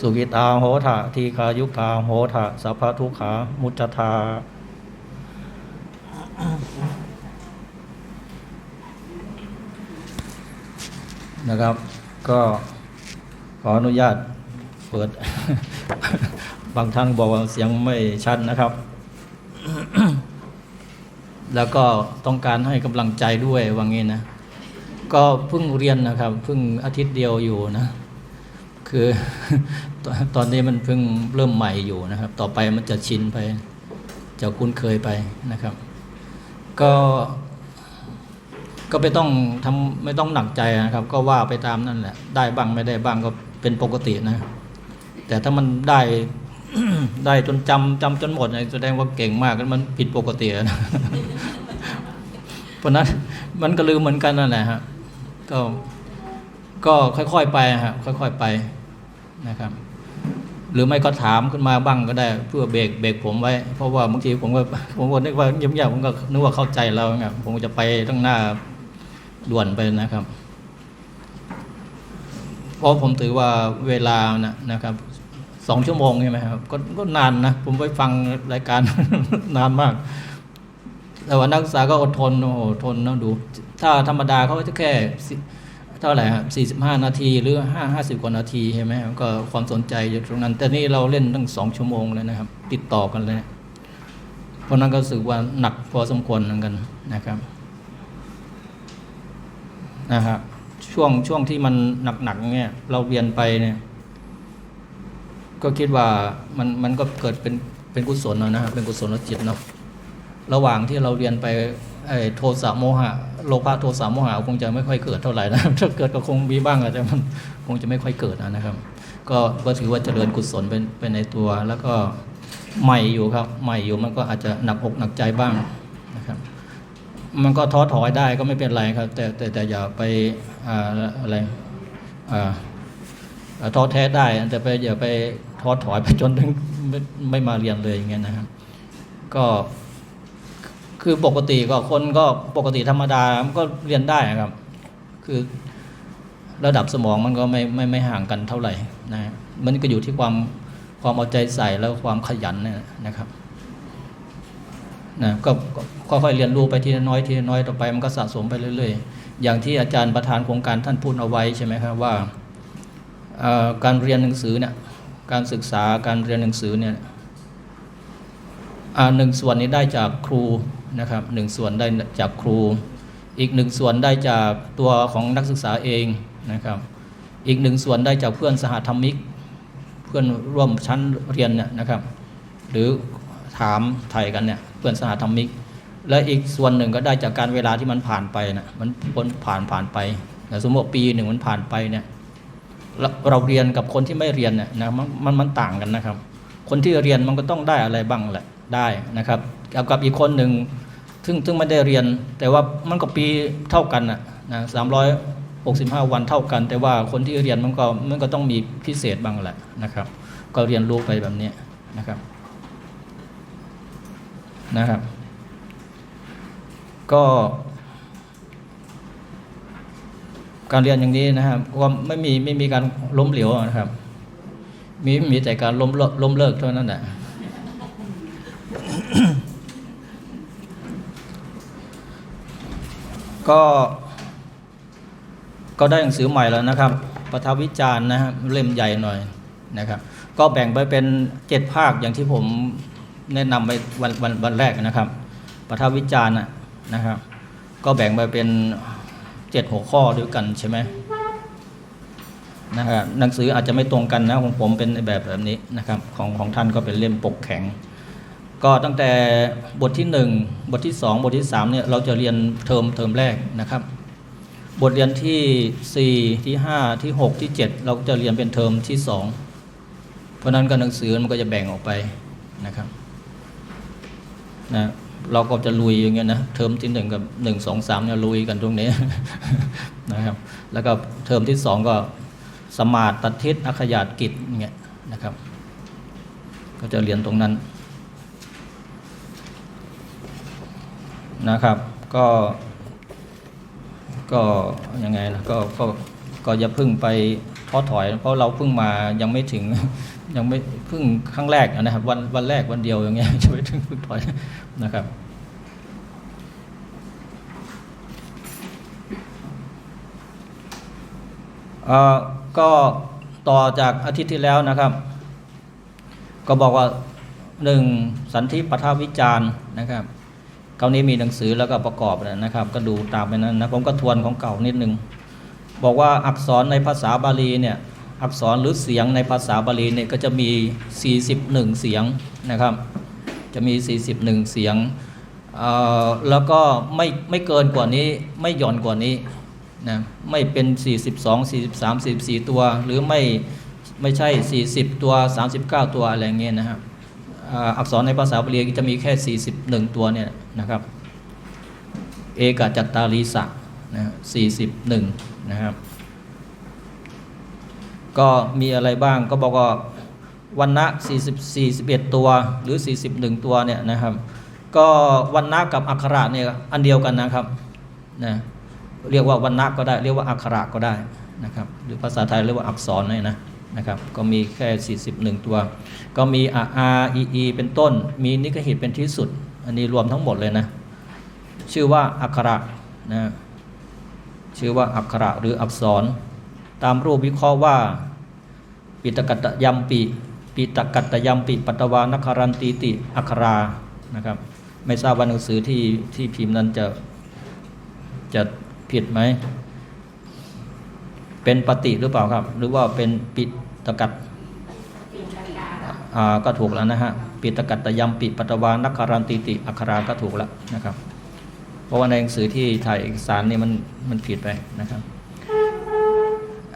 สุกิตาโหทะทีคายุคาโหทะสัพพทุขามุจจทานะครับ ก็ขออนุญาตเปิด บางท่านบอกว่าเสียงไม่ชัดนะครับ แล้วก็ต้องการให้กำลังใจด้วยว่างี้นะ ก็เพิ่งเรียนนะครับ เพิ่งอาทิตย์เดียวอยู่นะ คือตอนนี้มันเพิ่งเริ่มใหม่อยู่นะครับ ต่อไปมันจะชินไป จะคุ้นเคยไปนะครับ ก็ก็ไม่ต้องทำไม่ต้องหนักใจนะครับ ก็ว่าไปตามนั่นแหละ ได้บ้างไม่ได้บ้างก็เป็นปกตินะ แต่ถ้ามันได้ได้จนจำจำจนหมดแสดงว่าเก่งมากแล้วมันผิดปกตินะเพราะนั้นมันก็ลืมเหมือนกันนั่นแหละฮะก็ก็ค่อยๆไปฮะค่อย ๆ ไป นะครับ หรือไม่ก็ถามขึ้นมาบ้างก็ได้เพื่อเบรกเบรกผมไว้ เพราะว่าบางทีผมก็ผมก็นึกว่าเงียบๆผมก็นึกว่าเข้าใจแล้วไงผมจะไปตั้งหน้าด่วนไปนะครับ เพราะผมถือว่าเวลานะนะครับสองชั่วโมงใช่ไหมครับก็ก็นานนะ ผมไปฟังรายการ นานมาก แต่ว่านักศึกษาก็อดทนโอ้ทนนะดู ถ้าธรรมดาเขาจะแค่ เท่าไหร่ครับสี่สิบห้านาทีหรือห้าห้าสิบกว่านาทีใช่ไหมก็ความสนใจอยู่ตรงนั้น แต่นี่เราเล่นตั้งสองชั่วโมงเลยนะครับ ติดต่อกันเลย เพราะนั้นก็รู้สึกว่าหนักพอสมควรเหมือนกันนะครับนะครับช่วงช่วงที่มันหนักๆเนี่ยเราเรียนไปเนี่ย ก็คิดว่ามันมันก็เกิดเป็นเป็นกุศลแล้วนะครับเป็นกุศลจิตเนาะระหว่างที่เราเรียนไป โทสะโมหะโลภะโทสะโมหะคงจะไม่ค่อยเกิดเท่าไหร่นะถ้าเกิดก็คงมีบ้างอะแต่มันคงจะไม่ค่อยเกิดนะครับ ก็ก็ถือว่าเจริญกุศลเป็นเป็นในตัว แล้วก็ใหม่อยู่ครับใหม่อยู่มันก็อาจจะหนักอกหนักใจบ้างนะครับ มันก็ท้อถอยได้ก็ไม่เป็นไรครับ แต่แต่แต่อย่าไปอ่าอะไรอ่าท้อแท้ได้แต่ไปอย่าไปท้อถอยไปจนถึงไม่ไม่มาเรียนเลยอย่างเงี้ยนะครับ ก็ คือปกติก็คนก็ปกติธรรมดามันก็เรียนได้ครับ คือระดับสมองมันก็ไม่ไม่ไม่ห่างกันเท่าไหร่นะมันก็อยู่ที่ความความเอาใจใส่แล้วความขยันนะครับนะก็ค่อยๆเรียนรู้ไปทีละน้อยทีละน้อยต่อไปมันก็สะสมไปเรื่อยๆ อย่างที่อาจารย์ประธานโครงการท่านพูดเอาไว้ใช่ไหมครับว่าการเรียนหนังสือเนี่ยการศึกษาการเรียนหนังสือเนี่ยอ่าหนึ่งส่วนนี้ได้จากครู นะครับหนึ่งส่วนได้จากครู อีกหนึ่งส่วนได้จากตัวของนักศึกษาเองนะครับ อีกหนึ่งส่วนได้จากเพื่อนสหธรรมิก เพื่อนร่วมชั้นเรียนเนี่ยนะครับ หรือถามไทยกันเนี่ยเพื่อนสหธรรมิก และอีกส่วนหนึ่งก็ได้จากการเวลาที่มันผ่านไปนะมันพ้นผ่านผ่านไปสมมติปีหนึ่งมันผ่านไปเนี่ยเราเรียนกับคนที่ไม่เรียนเนี่ยนะมันมันต่างกันนะครับ คนที่เรียนมันก็ต้องได้อะไรบ้างแหละ ได้นะครับกับ กับอีกคนหนึ่งซึ่งซึ่งไม่ได้เรียน แต่ว่ามันก็ปีเท่ากันนะนะสามร้อยหกสิบห้าวันเท่ากัน แต่ว่าคนที่เรียนมันก็มันก็ต้องมีพิเศษบ้างแหละนะครับ ก็เรียนรู้ไปแบบนี้นะครับนะครับ ก็การเรียนอย่างนี้นะครับว่าไม่มีไม่มีการล้มเหลวนะครับ มีมีแต่การล้มเลิกล้มเลิกเท่านั้นแหละ ก็ก็ได้หนังสือใหม่แล้วนะครับปฐวิจารณ์นะครับเล่มใหญ่หน่อยนะครับ ก็แบ่งไปเป็นเจ็ดภาคอย่างที่ผมแนะนำไปวันวันวันแรกนะครับปฐวิจารณ์นะนะครับ ก็แบ่งไปเป็นเจ็ดหัวข้อด้วยกันใช่ไหมนะครับหนังสืออาจจะไม่ตรงกันนะของผมเป็นแบบแบบนี้นะครับ ของของท่านก็เป็นเล่มปกแข็ง ก็ตั้งแต่บทที่หนึ่งบทที่สองบทที่สามเนี่ยเราจะเรียนเทอมเทอมแรกนะครับ บทเรียนที่สี่ที่ห้าที่หกที่เจ็ดเราก็จะเรียนเป็นเทอมที่สองเพราะนั้นก็หนังสือมันก็จะแบ่งออกไปนะครับนะเราก็จะลุยอย่างเงี้ยนะเทอมที่หนึ่งกับหนึ่งสองสามเนี่ยลุยกันตรงนี้นะครับ แล้วก็เทอมที่สองก็สมาตทิศอัคยาตกิจเงี้ยนะครับ ก็จะเรียนตรงนั้น นะครับ ก็ก็ยังไงนะก็ก็ก็อย่าพึ่งไปท้อถอย เพราะเราเพิ่งมายังไม่ถึงยังไม่เพิ่งครั้งแรกนะครับ วันวันแรกวันเดียวอย่างเงี้ยจะไม่ถึงพิ่งถอยนะครับเอ่อก็ต่อจากอาทิตย์ที่แล้วนะครับ ก็บอกว่าหนึ่งสันติปทาวิจารณ์นะครับ เก่านี้มีหนังสือแล้วก็ประกอบนะครับ ก็ดูตามไปนั้นนะผมก็ทวนของเก่านิดนึง บอกว่าอักษรในภาษาบาลีเนี่ยอักษรหรือเสียงในภาษาบาลีเนี่ยก็จะมี 41 เสียงนะครับ จะมี 41 เสียงเอ่อแล้วก็ไม่ไม่เกินกว่านี้ไม่หย่อนกว่านี้นะไม่เป็น 42 43 44 ตัว หรือไม่ไม่ใช่ 40 ตัว 39 ตัวอะไรเงี้ยนะครับ อักษรในภาษาบาลีจะมีแค่ 41 ตัวเนี่ยนะครับ เอกจัตตาลีสะนะ41 นะครับ ก็มีอะไรบ้างก็บอกว่าวันณะ40 41 ตัวหรือ 41 ตัวเนี่ยนะครับ ก็วันณะกับอักขระเนี่ยอันเดียวกันนะครับนะเรียกว่าวันณะก็ได้ เรียกว่าอักขระก็ได้นะครับ หรือภาษาไทยเรียกว่าอักษรเนี่ยนะ นะครับก็มีแค่ 41 ตัว ก็มีอาอาอีอีเป็นต้น มีนิกหิตเป็นที่สุด อันนี้รวมทั้งหมดเลยนะ ชื่อว่าอักขระนะชื่อว่าอักขระหรืออักษร ตามรูปวิเคราะห์ว่า ปิตกัตยัมปิปิตกัตยัมปิปัตตวานคารันติติอักขรานะครับ ไม่ทราบว่าหนังสือที่ที่พิมพ์นั้นจะจะผิดไหม เป็นปฏิหรือเปล่าครับ หรือว่าเป็นปิตกัตอ่าก็ถูกแล้วนะฮะปิตกัตตยัมปิปัตวานคารันติติอักขราก็ถูกแล้วนะครับ เพราะว่าในหนังสือที่ถ่ายเอกสารนี่มันมันผิดไปนะครับ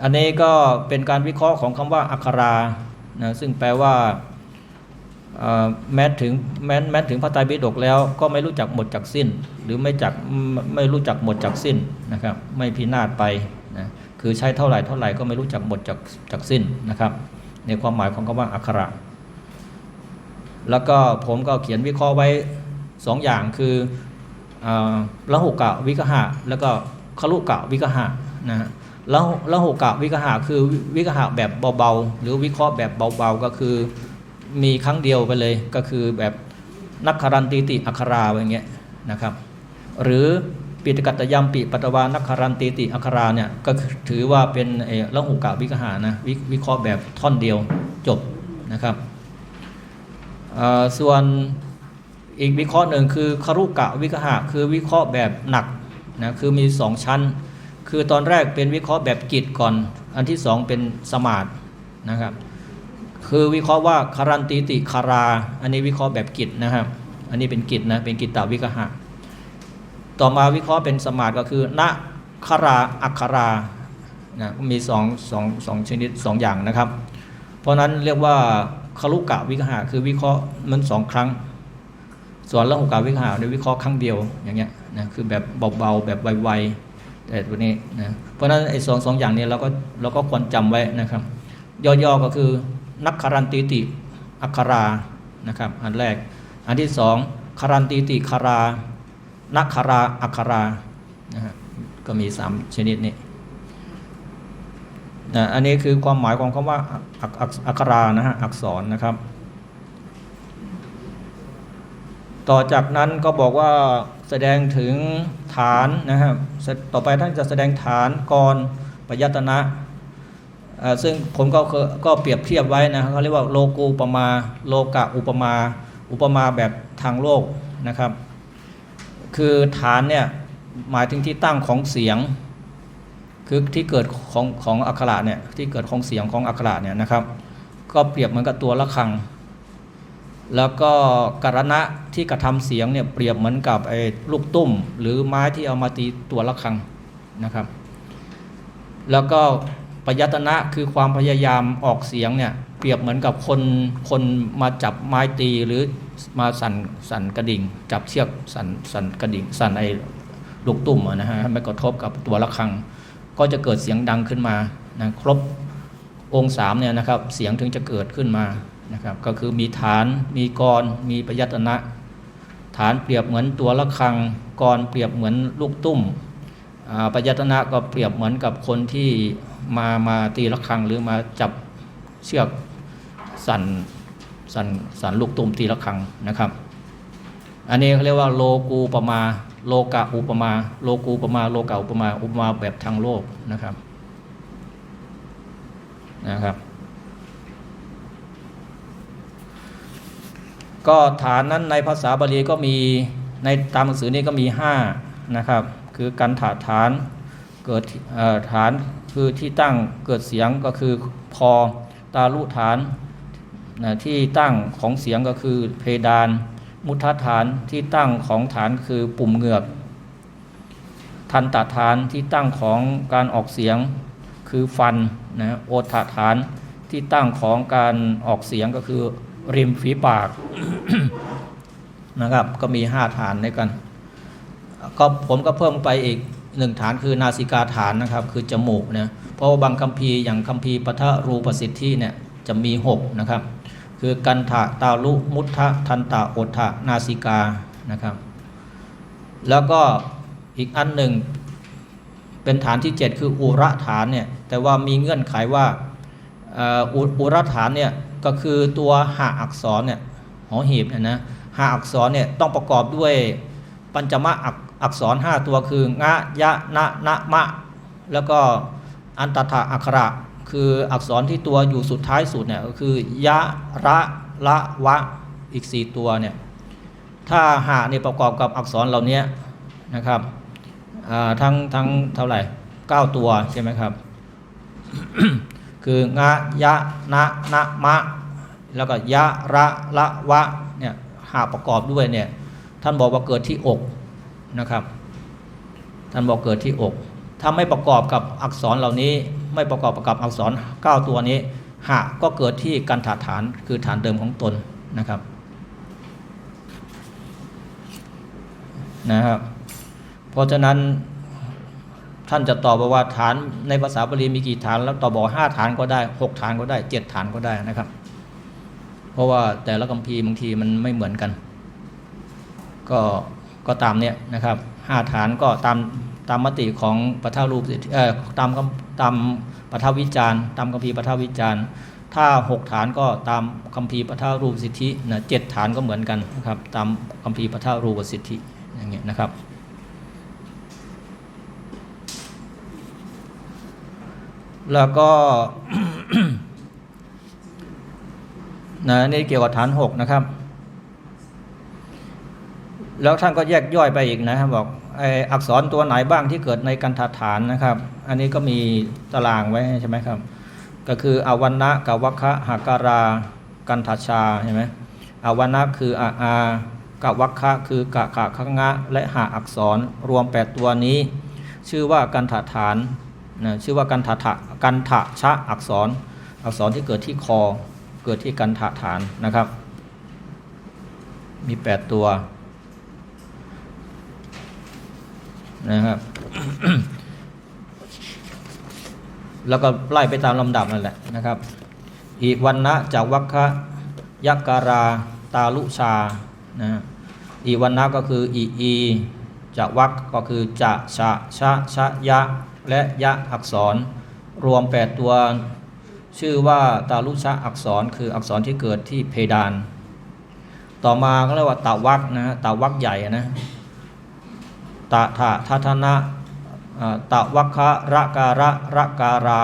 อันนี้ก็เป็นการวิเคราะห์ของคำว่าอักขรานะซึ่งแปลว่าแม้ถึงแม้แม้ถึงพระไตรปิฎกแล้วก็ไม่รู้จักหมดจากสิ้น หรือไม่จักไม่รู้จักหมดจากสิ้นนะครับ ไม่พินาศไป คือใช้เท่าไหร่เท่าไหร่ก็ไม่รู้จักหมดจากจากสิ้นนะครับ ในความหมายของคำว่าอักขระ แล้วก็ผมก็เขียนวิเคราะห์ไว้สองอย่างคือละหุกะวิกหะแล้วก็คลุกะวิกหะนะฮะแล้วละหุกะวิกหะคือวิกหะแบบเบาๆ หรือวิเคราะห์แบบเบาๆก็คือมีครั้งเดียวไปเลยก็คือแบบนักคารันติติอัคราอย่างเงี้ยนะครับ หรือ ปิตกัตยัมปิปัตวานักคารันติติอัคราเนี่ยก็ถือว่าเป็นเอ่อละหุกะวิกหะนะวิวิเคราะห์แบบท่อนเดียวจบนะครับส่วนอีกวิเคราะห์หนึ่งคือคารุกะวิกหะคือวิเคราะห์แบบหนักนะคือมีสองชั้น คือตอนแรกเป็นวิเคราะห์แบบกิจก่อน อันที่สองเป็นสมาธนะครับคือวิเคราะห์ว่าคารันติติคารา อันนี้วิเคราะห์แบบกิจนะครับ อันนี้เป็นกิจนะเป็นกิตตวิกหะ ต่อมาวิเคราะห์เป็นสมาธิก็คือณคาราอัคคารานะมีสองสองสองชนิดสองอย่างนะครับ เพราะฉะนั้นเรียกว่าคารุกะวิกหะคือวิเคราะห์มันสองครั้ง ส่วนละหุกะวิกหะในวิเคราะห์ครั้งเดียวอย่างเงี้ยนะคือแบบเบาๆแบบไวๆแต่ตัวนี้นะเพราะฉะนั้นไอ้สองสองอย่างนี้เราก็เราก็ควรจำไว้นะครับ ย่อๆก็คือนักคารันติติอัคคารานะครับ อันแรก อันที่สองคารันติติคารา นักคาราอัคคารานะฮะก็มีสามชนิดนี้นะอันนี้คือความหมายของคำว่าอักอักอักขรานะฮะอักษรนะครับ ต่อจากนั้นก็บอกว่าแสดงถึงฐานนะครับต่อไปท่านจะแสดงฐานกรปยตนะซึ่งผมก็เคยก็เปรียบเทียบไว้นะเขาเรียกว่าโลกูปมาโลกะอุปมา อุปมาแบบทางโลกนะครับ คือฐานเนี่ยหมายถึงที่ตั้งของเสียง คือที่เกิดของของอักขระเนี่ยที่เกิดของเสียงของอักขระเนี่ยนะครับ ก็เปรียบเหมือนกับตัวละคัง แล้วก็กรณะที่กระทำเสียงเนี่ยเปรียบเหมือนกับไอ้ลูกตุ้ม หรือไม้ที่เอามาตีตัวละคังนะครับ แล้วก็ปยตนะคือความพยายามออกเสียงเนี่ยเปรียบเหมือนกับคนคนมาจับไม้ตีหรือ มาสั่นสั่นกระดิ่ง จับเชือกสั่นสั่นกระดิ่ง สั่นไอ้ลูกตุ้มนะฮะให้มันกระทบกับตัวละคัง ก็จะเกิดเสียงดังขึ้นมานะครบองค์สามเนี่ยนะครับเสียงถึงจะเกิดขึ้นมานะครับก็คือมีฐานมีกรมีปยัตนะ ฐานเปรียบเหมือนตัวละคังกรเปรียบเหมือนลูกตุ้มปยัตนะก็เปรียบเหมือนกับคนที่มามาตีระฆังหรือมาจับเชือกสั่น สั่นสั่นลูกตุ้มตีระฆังนะครับ อันนี้เขาเรียกว่าโลกูปมา โลกะอุปมา โลกูปมา โลกะอุปมา อุปมาแบบทางโลกนะครับนะครับก็ฐานนั้นในภาษาบาลีก็มีในตามหนังสือนี้ก็มีห้านะครับคือกันถาฐานเกิดฐานคือที่ตั้งเกิดเสียงก็คือพอตาลุฐาน นะที่ตั้งของเสียงก็คือเพดาน มุทฐานที่ตั้งของฐานคือปุ่มเหงือก ทันตฐานที่ตั้งของการออกเสียงคือฟันนะโอทฐานที่ตั้งของการออกเสียงก็คือริมฝีปากนะครับ ก็มีห้าฐานด้วยกัน ก็ผมก็เพิ่มไปอีกหนึ่งฐานคือนาสิกาฐานนะครับ คือจมูกเนะเพราะว่าบางคัมภีร์อย่างคัมภีร์ปทะรูปสิทธิเนี่ยจะมีหกนะครับ คือกันทะตาลุมุทะทันตะโอทะนาสิกานะครับ แล้วก็อีกอันหนึ่งเป็นฐานที่ 7 คืออุระฐานเนี่ยแต่ว่ามีเงื่อนไขว่าอ่ออุระฐานเนี่ยก็คือตัวหาอักษรเนี่ยหอหีบเนี่ยนะหาอักษรเนี่ยต้องประกอบด้วยปัญจมะอักอักษร 5 ตัวคืองะยะนะนะมะ แล้วก็อันตถะอักขระ คืออักษรที่ตัวอยู่สุดท้ายสุดเนี่ยก็คือยะระละวะอีก 4 ตัวเนี่ยถ้าหาเนี่ยประกอบกับอักษรเหล่านี้นะครับทั้งทั้งเท่าไหร่ 9 ตัวใช่ไหมครับ คืองะยะนะนะมะ แล้วก็ยะระละวะเนี่ยหาประกอบด้วยเนี่ยท่านบอกว่าเกิดที่อกนะครับ ท่านบอกเกิดที่อก ถ้าไม่ประกอบกับอักษรเหล่านี้ ไม่ประกอบกับอักษร 9 ตัวนี้ หะก็เกิดที่กันถาฐานคือฐานเดิมของตนนะครับนะครับ เพราะฉะนั้นท่านจะตอบว่าฐานในภาษาบาลีมีกี่ฐาน แล้วตอบบอกห้าฐานก็ได้หกฐานก็ได้เจ็ดฐานก็ได้นะครับ เพราะว่าแต่ละคัมภีร์บางทีมันไม่เหมือนกัน ก็ก็ตามเนี้ยนะครับห้าฐานก็ตาม ตามมติของปทารูปสิทธิเอ่อตามตามปทาวิจารณ์ ตามคัมภีร์ปทาวิจารณ์ ถ้าหกฐานก็ตามคัมภีร์ปทารูปสิทธินะเจ็ดฐานก็เหมือนกันนะครับตามคัมภีร์ปทารูปสิทธิอย่างเงี้ยนะครับแล้วก็นะนี่เกี่ยวกับฐานหกนะครับ แล้วท่านก็แยกย่อยไปอีกนะครับบอก อักษรตัวไหนบ้างที่เกิดในกันถาฐานนะครับ อันนี้ก็มีตารางไว้ใช่ไหมครับ ก็คืออวันนะกับวัคะหาการากันทัชาใช่ไหมอวันนะคืออาอากัวัคะคือกะขะคังะ และหาอักษรรวม 8 ตัวนี้ ชื่อว่ากันถาฐานนะชื่อว่ากันถาถะกันถะชะอักษร อักษรที่เกิดที่คอ เกิดที่กันถาฐานนะครับ มี 8 ตัว นะครับ แล้วก็ไล่ไปตามลำดับนั่นแหละนะครับ อีกวันนะจากวัคคะยักการาตาลุชานะอีวันนะก็คืออีอีจากวักก็คือจะชะชะชะยะ และยะอักษร รวม 8 ตัว ชื่อว่าตาลุชะอักษรคืออักษรที่เกิดที่เพดาน ต่อมาก็เรียกว่าตาวักนะฮะตาวักใหญ่นะ ตถะทัทนะอ่าตะวัคะระการะระการา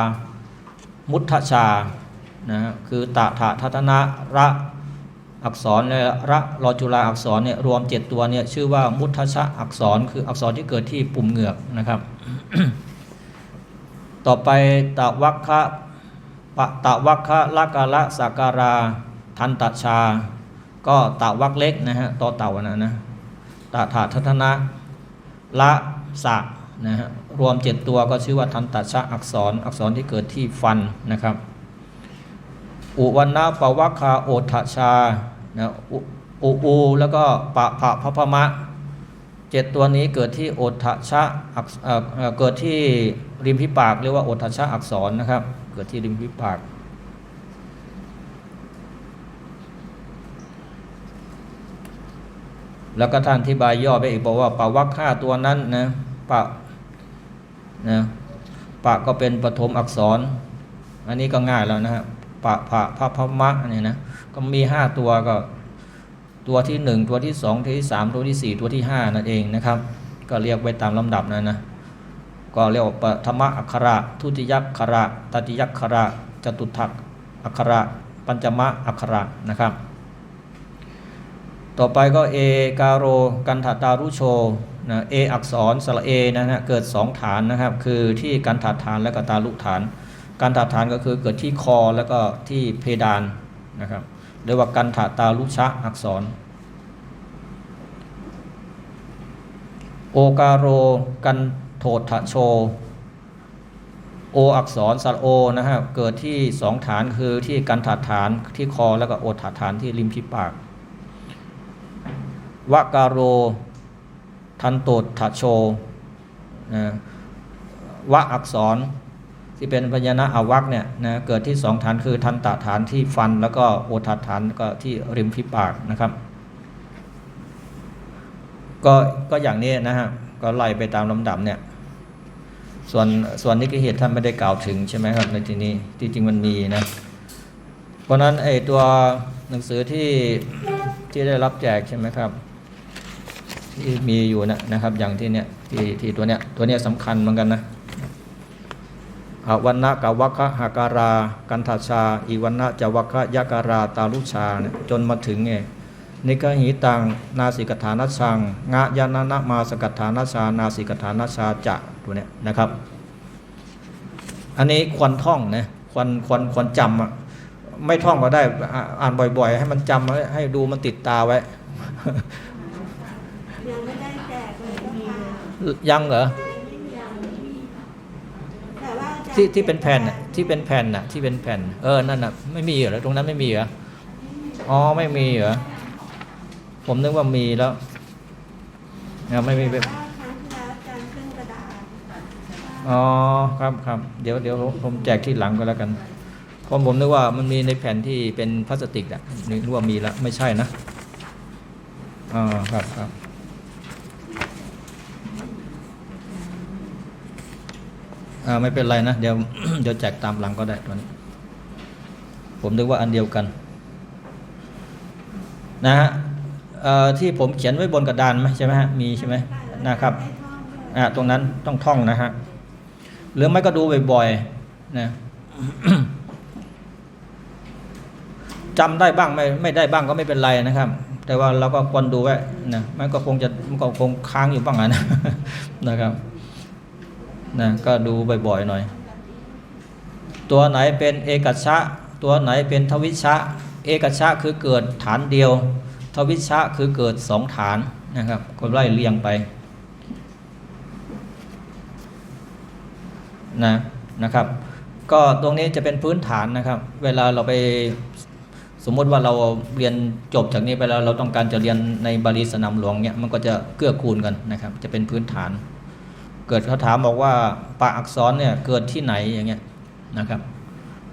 มุทชานะฮะคือตถะทัทนะระอักษรและระรอจุลาอักษรเนี่ยรวมเจ็ดตัวเนี่ยชื่อว่ามุทชะอักษรคืออักษรที่เกิดที่ปุ่มเหงือกนะครับ ต่อไปตะวัคะปะตะวัคะละกาละสักการา ทันตชา ก็ตะวักเล็กนะฮะต่อเต่านะนะตถาทัทนะ ละสะนะฮะรวมเจ็ดตัวก็ชื่อว่าทันตชะอักษรอักษรที่เกิดที่ฟันนะครับ อุวันนาปวัคคาโอทชานะอุอุอูแล้วก็ปะภะพะพะมะเจ็ดตัวนี้เกิดที่โอทชะอักษเอ่อเอ่อเกิดที่ริมพิปากเรียกว่าโอทชะอักษรนะครับ เกิดที่ริมพิปาก แล้วก็ท่านอธิบายย่อไปอีกบอกว่าปะวักฆ่าตัวนั้นนะปะนะปะก็เป็นปฐมอักษร อันนี้ก็ง่ายแล้วนะฮะปะพะพะพะมะเนี่ยนะก็มีห้าตัวก็ตัวที่หนึ่งตัวที่สองตัวที่สามตัวที่สี่ตัวที่ห้านั่นเองนะครับ ก็เรียกไว้ตามลำดับนะนะก็เรียกว่าปฐมอักขระทุติยักขระตติยักขระจตุทักอักขระ ปัญจมะอักขระนะครับ ต่อไปก็เอกาโรกันถาตารุโชนะเออักษรสระเอนะฮะเกิดสองฐานนะครับ คือที่กันถาฐานและก็ตาลุฐาน กันถาฐานก็คือเกิดที่คอแล้วก็ที่เพดานนะครับเรียกว่ากันถาตาลุชะอักษร โอกาโรกันโทถะโชโออักษรสระโอนะฮะเกิดที่สองฐานคือที่กันถาฐานที่คอแล้วก็โอถาฐานที่ริมฝีปาก วการโร ทันโตถะโชนะวะอักษรที่เป็นพยัญชนะอวักเนี่ยนะเกิดที่สองฐานคือทันตะฐานที่ฟันแล้วก็โอทัฐานก็ที่ริมฝีปากนะครับก็ก็อย่างนี้นะฮะก็ไล่ไปตามลำดับเนี่ยส่วนส่วนนิกเหตุท่านไม่ได้กล่าวถึงใช่ไหมครับในที่นี้ที่จริงมันมีนะเพราะฉะนั้นไอ้ตัวหนังสือที่ที่ได้รับแจกใช่ไหมครับ ที่มีอยู่นะนะครับ อย่างที่เนี้ยที่ที่ตัวเนี้ยตัวเนี้ยสำคัญเหมือนกันนะอวันนะกวัคคะหาการา กันทัชา อีวันนะจวัคคะยะการาตาลุชาเนี่ยจนมาถึงไงนิกหิตังนาสิกฐานัชังงะยานะนะมาสกฐานัชา นาสิกฐานัชชาจะตัวเนี้ยนะครับ อันนี้ควรท่องนะควรควรควรจำอะไม่ท่องก็ได้อ่านบ่อย ๆ ให้มันจำไว้ให้ดูมันติดตาไว้ ยังไม่ได้แจกเลยเจ้าค่ะ ยังเหรอแต่ว่าที่ที่เป็นแผ่นน่ะที่เป็นแผ่นน่ะที่เป็นแผ่น เออนั่นน่ะไม่มีเหรอตรงนั้นไม่มีเหรออ๋อไม่มีเหรอผมนึกว่ามีแล้วนี่ยไม่มีแบบว่าครั้งที่แล้วอาจารย์ขึ้นกระดาษอ๋อครับครับเดี๋ยวเดี๋ยวผมแจกที่หลังก็แล้วกันเพราะผมนึกว่ามันมีในแผ่นที่เป็นพลาสติกอะนึกว่ามีแล้วไม่ใช่นะอ๋อครับครับ อ่าไม่เป็นไรนะ เดี๋ยวเดี๋ยวแจกตามหลังก็ได้ตัวนี้ ผมนึกว่าอันเดียวกัน นะฮะที่ผมเขียนไว้บนกระดานไหมใช่ไหมฮะมีใช่ไหมนะครับอ่าตรงนั้นต้องท่องนะฮะหรือไม่ก็ดูบ่อยๆนะจำได้บ้างไม่ไม่ได้บ้างก็ไม่เป็นไรนะครับ แต่ว่าเราก็ควรดูไว้นะมันก็คงจะมันก็คงค้างอยู่บ้างนะนะครับ นะก็ดูบ่อยๆหน่อย ตัวไหนเป็นเอกชชะ ตัวไหนเป็นทวิชะ เอกชชะคือเกิดฐานเดียว ทวิชชะคือเกิดสองฐานนะครับก็ไล่เรียงไปนะนะครับ ก็ตรงนี้จะเป็นพื้นฐานนะครับ เวลาเราไปสมมติว่าเราเรียนจบจากนี้ไปแล้วเราต้องการจะเรียนในบาลีสนามหลวงเนี่ยมันก็จะเกื้อกูลกันนะครับ จะเป็นพื้นฐาน เกิดเขาถามบอกว่าปะอักษรเนี่ยเกิดที่ไหนอย่างเงี้ยนะครับ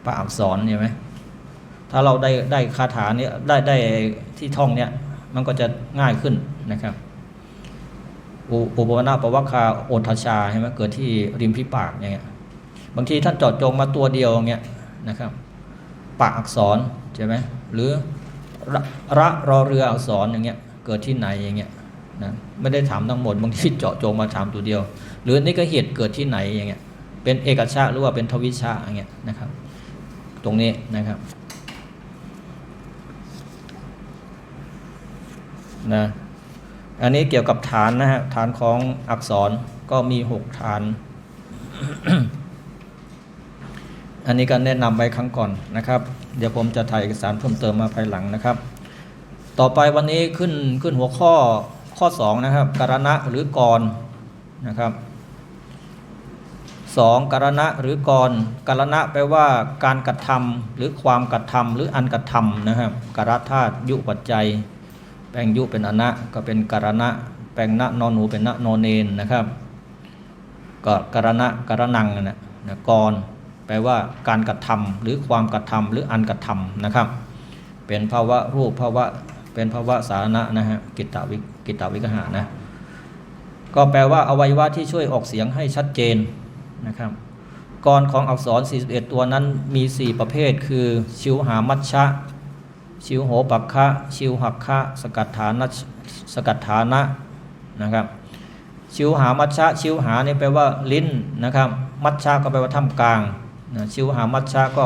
ปะอักษรเห็นไหมถ้าเราได้ได้คาถาเนี่ยได้ได้ที่ท่องเนี่ยมันก็จะง่ายขึ้นนะครับอุปุปนาปวัคคาโอทชาใช่ไหมเกิดที่ริมฝีปากอย่างเงี้ยบางทีท่านเจอดจงมาตัวเดียวอย่างเงี้ยนะครับปากอักษรใช่ไหมหรือระระรอเรืออักษรอย่างเงี้ยเกิดที่ไหนอย่างเงี้ยนะไม่ได้ถามทั้งหมดบางทีเจาะจงมาถามตัวเดียว หรือนี่ก็เหตุเกิดที่ไหนอย่างเงี้ยเป็นเอกชาหรือว่าเป็นทวิชาอย่างเงี้ยนะครับ ตรงนี้นะครับนะอันนี้เกี่ยวกับฐานนะฮะฐานของอักษรก็มีหกฐาน อันนี้ก็แนะนำไว้ครั้งก่อนนะครับ เดี๋ยวผมจะถ่ายเอกสารเพิ่มเติมมาภายหลังนะครับ ต่อไปวันนี้ขึ้นขึ้นหัวข้อข้อสองนะครับการณะหรือกรนะครับ สองการณะหรือกรการณะแปลว่าการกระทำหรือความกระทำหรืออันกระทำนะครับการธาตุยุปัจจัย แปลงยุเป็นอนะก็เป็นการณะ แปลงนะนอนหนูเป็นนะนอนเนนนะครับก็การณะการนังนะนะกรแปลว่าการกระทำหรือความกระทำหรืออันกระทำนะครับ เป็นภาวะรูปภาวะเป็นภาวะสาระนะฮะกิตตวิกิตตวิกหานะก็แปลว่าอวัยวะที่ช่วยออกเสียงให้ชัดเจน นะครับกรของอักษร 41 ตัวนั้นมี 4 ประเภท คือ ชิวหามัชชะ ชิวโหปักคะ ชิวหักคะ สกัดฐานะสกัดฐานะนะครับ ชิวหามัชชะ ชิวหานี่แปลว่าลิ้นนะครับ มัชชะก็แปลว่าท่ามกลางนะชิวหามัชชะก็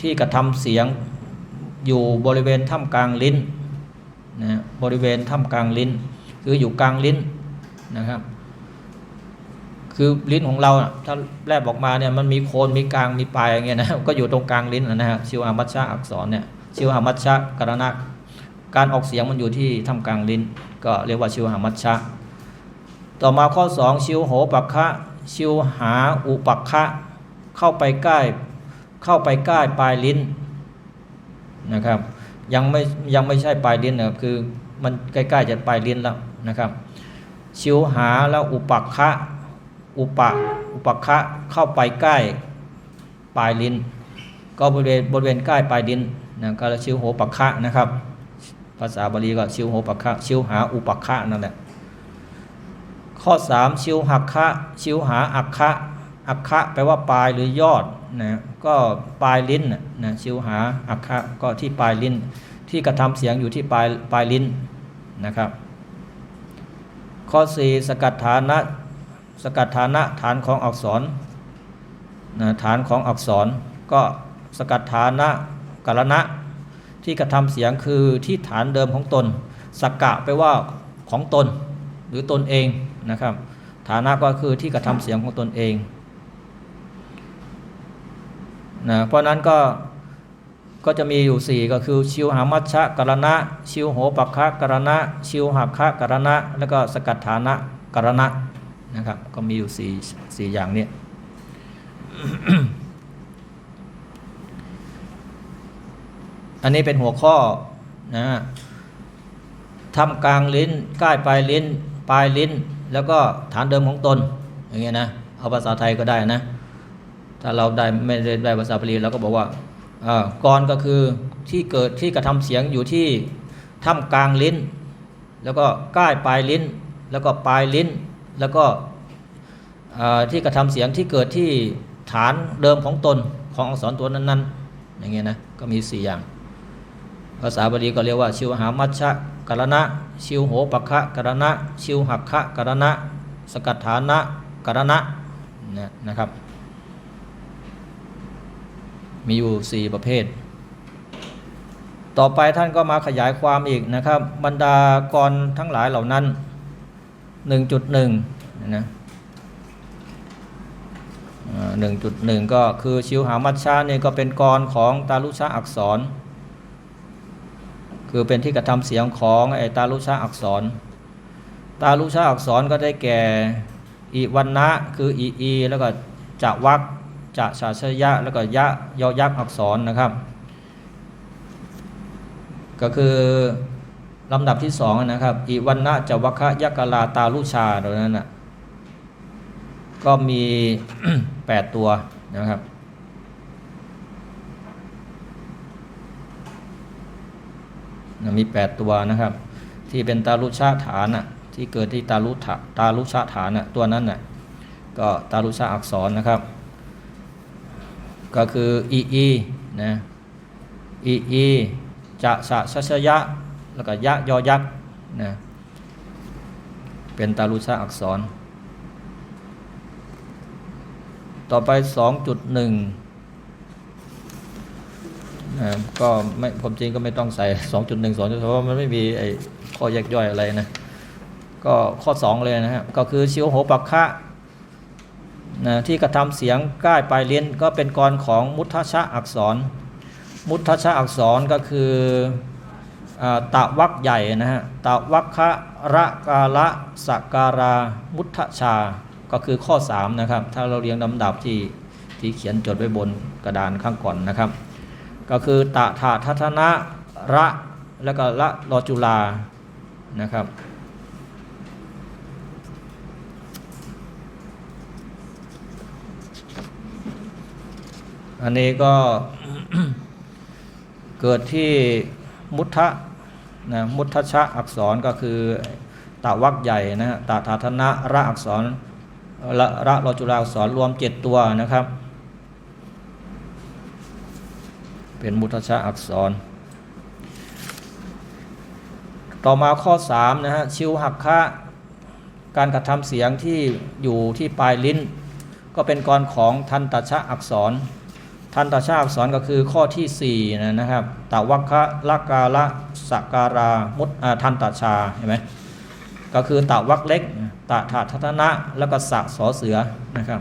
ที่กระทำเสียงอยู่บริเวณท่ามกลางลิ้นนะบริเวณท่ามกลางลิ้น คืออยู่กลางลิ้นนะครับ คือลิ้นของเราน่ะถ้าแลบออกมาเนี่ยมันมีโคนมีกลางมีปลายอย่างเงี้ยนะก็อยู่ตรงกลางลิ้นนะฮะชิวหามัชชะอักษรเนี่ยชิวหามัชชะกรณะการออกเสียงมันอยู่ที่ท่ามกลางลิ้น ก็เรียกว่าชิวหามัชชะ ต่อมาข้อ 2 ชิวโหปักคะชิวหาอุปักคะเข้าไปใกล้เข้าไปใกล้ปลายลิ้นนะครับยังไม่ยังไม่ใช่ปลายลิ้นนะครับคือมันใกล้ๆจะปลายลิ้นแล้วนะครับ ชิวหาแล้วอุปักคะ อุปะอุปคะเข้าไปใกล้ปลายลิ้น ก็บริเวณบริเวณใกล้ปลายลิ้นนะก็ชิวโหปักคะนะครับ ภาษาบาลีก็ชิวโหปักคะชิวหาอุปคะนั่นแหละข้อ 3 ชิวหักคะชิวหาอักคะอักคะแปลว่าปลายหรือยอดนะก็ปลายลิ้นนะชิวหาอักคะก็ที่ปลายลิ้น ที่กระทำเสียงอยู่ที่ปลายปลายลิ้นนะครับ ข้อ 4 สกัดฐานะ สกัดฐานะฐานของอักษรนะฐานของอักษร ก็สกัดฐานะกรณะ ที่กระทำเสียงคือที่ฐานเดิมของตนสกกะแปลว่าของตน หรือตนเองนะครับ ฐานะก็คือที่กระทำเสียงของตนเองนะเพราะนั้นก็ก็จะมีอยู่ 4 ก็คือชิวหามัชชะกรณะ ชิวโหปักคะกรณะ ชิวหักคะกรณะ แล้วก็สกัดฐานะกรณะ นะครับ ก็มีอยู่4 4อย่างเนี้อันนี้เป็นหัวข้อนะทำกลางลิ้นใกล้ปลายลิ้น ปลายลิ้น แล้วก็ฐานเดิมของตน อย่างเงี้ยนะเอาภาษาไทยก็ได้นะ ถ้าเราได้ไม่ได้ได้ภาษาบาลีเราก็บอกว่าอ่ากรก็คือที่เกิดที่กระทำเสียงอยู่ที่ท่ามกลางลิ้น แล้วก็ใกล้ปลายลิ้น แล้วก็ปลายลิ้น แล้วก็ที่กระทำเสียงที่เกิดที่ฐานเดิมของตนของอักษรตัวนั้นๆ อย่างเงี้ยนะ ก็มีสี่อย่าง ภาษาบาลีก็เรียกว่า ชิวหามัชชะกรณะ ชิวโหปะคะกรณะ ชิวหักคะกรณะ สกัดฐานะกรณะนะนะครับ มีอยู่ 4 ประเภท ต่อไปท่านก็มาขยายความอีกนะครับ บรรดากรทั้งหลายเหล่านั้น 1.1นะหนึ่งจุดหนึ่งก็คือชิวหามัชชาเนี่ยก็เป็นกรของตาลุชาอักษร คือเป็นที่กระทำเสียงของไอตาลุชาอักษร ตาลุชาอักษรก็ได้แก่อีวันนะคืออีอีแล้วก็จะวักจะชาชยะแล้วก็ยะยอยักษ์อักษรนะครับ ก็คือ ลำดับที่สองนะครับอีวันนะจวัคยะกลาตาลุชาตรงนั้นนะก็มี 8 ตัวนะครับ มี 8 ตัวนะครับ ที่เป็นตาลุชาฐานน่ะที่เกิดที่ตาลุถาตาลุชาฐานน่ะตัวนั้นน่ะก็ตาลุชาอักษรนะครับ ก็คืออีอีนะอีอีจะสะชะชะยะ แล้วก็ยะยอยักษ์นะเป็นตาลุชาอักษร ต่อไป 2.1นะก็ไม่ผมจริงก็ไม่ต้องใส่ 2.1 2.2เพราะมันไม่มีไอ้ข้อแยกย่อยอะไรนะ ก็ข้อ 2 เลยนะครับก็คือชิวโหปักคะนะที่กระทำเสียงใกล้ปลายเลิ้นก็เป็นกรของมุทชะอักษร มุทชะอักษรก็คือ ตะวักใหญ่นะฮะตะวักคะระกาละสกการามุทชา ก็คือข้อ 3 นะครับ ถ้าเราเรียงลำดับที่ที่เขียนจดไว้บนกระดานข้างก่อนนะครับ ก็คือตะถาทัทนะระแล้วก็ละรอจุลานะครับอันนี้ก็เกิดที่ มุทะนะมุทชะอักษรก็คือตาวักใหญ่นะฮะตาถาธนะระอักษรละระรอจุฬาอักษรรวมเจ็ดตัวนะครับ เป็นมุทชะอักษร ต่อมาข้อ3นะฮะชิวหักคะการกระทำเสียงที่อยู่ที่ปลายลิ้น ก็เป็นกรของทันตชะอักษร ทันตชะอักษรก็คือข้อที่4นะนะครับตวัคะละกาละสกการามุตอทันตชาเห็นไหมก็คือตวักเล็กตะถาทัตนะแล้วก็สะสอเสือนะครับ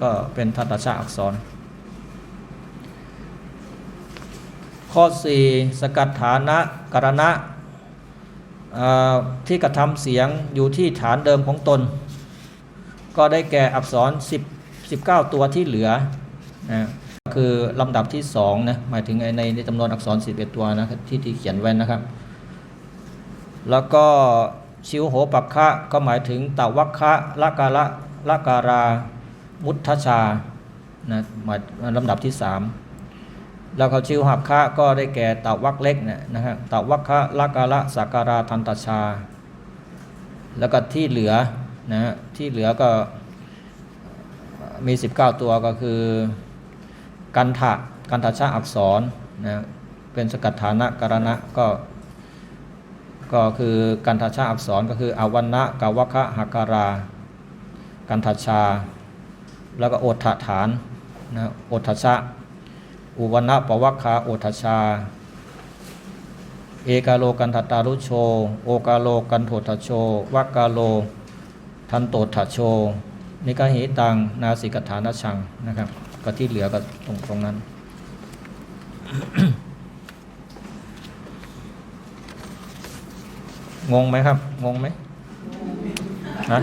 ก็เป็นทันตชะอักษร ข้อ 4 สกัดฐานะกรณะที่กระทำเสียงอยู่ที่ฐานเดิมของตน ก็ได้แก่อักษร 10 19 ตัวที่เหลือนะ คือลำดับที่2นะหมายถึงในในจำนวนอักษร 11 ตัวนะที่ที่เขียนไว้นะครับ แล้วก็ชิวโหปักคะก็หมายถึงตะวัคคะละกาละละการามุทชานะหมายลำดับที่ 3 แล้วเขาชิวหักคะก็ได้แก่ตะวักเล็กเนี่ยนะฮะตะวักคะละกาละสักการาทันตชา แล้วก็ที่เหลือนะฮะที่เหลือก็มี 19 ตัวก็คือ กันทะกันทชาอักษรนะเป็นสกัดฐานะกรณะก็ก็คือกันทชาอักษรก็คืออวันนะกาวคะหักการา กันทชา แล้วก็โอทฐานนะโอทชะอุวันะปวัคคาโอทชา เอกาโลกันทตารุโช โอกาโลกันโททโชวักกาโลทันโตทโช นิกาหิตังนาสิกฐานชังนะครับ ก็ที่เหลือก็ตรงตรงนั้น งงไหมครับ งงไหมฮะ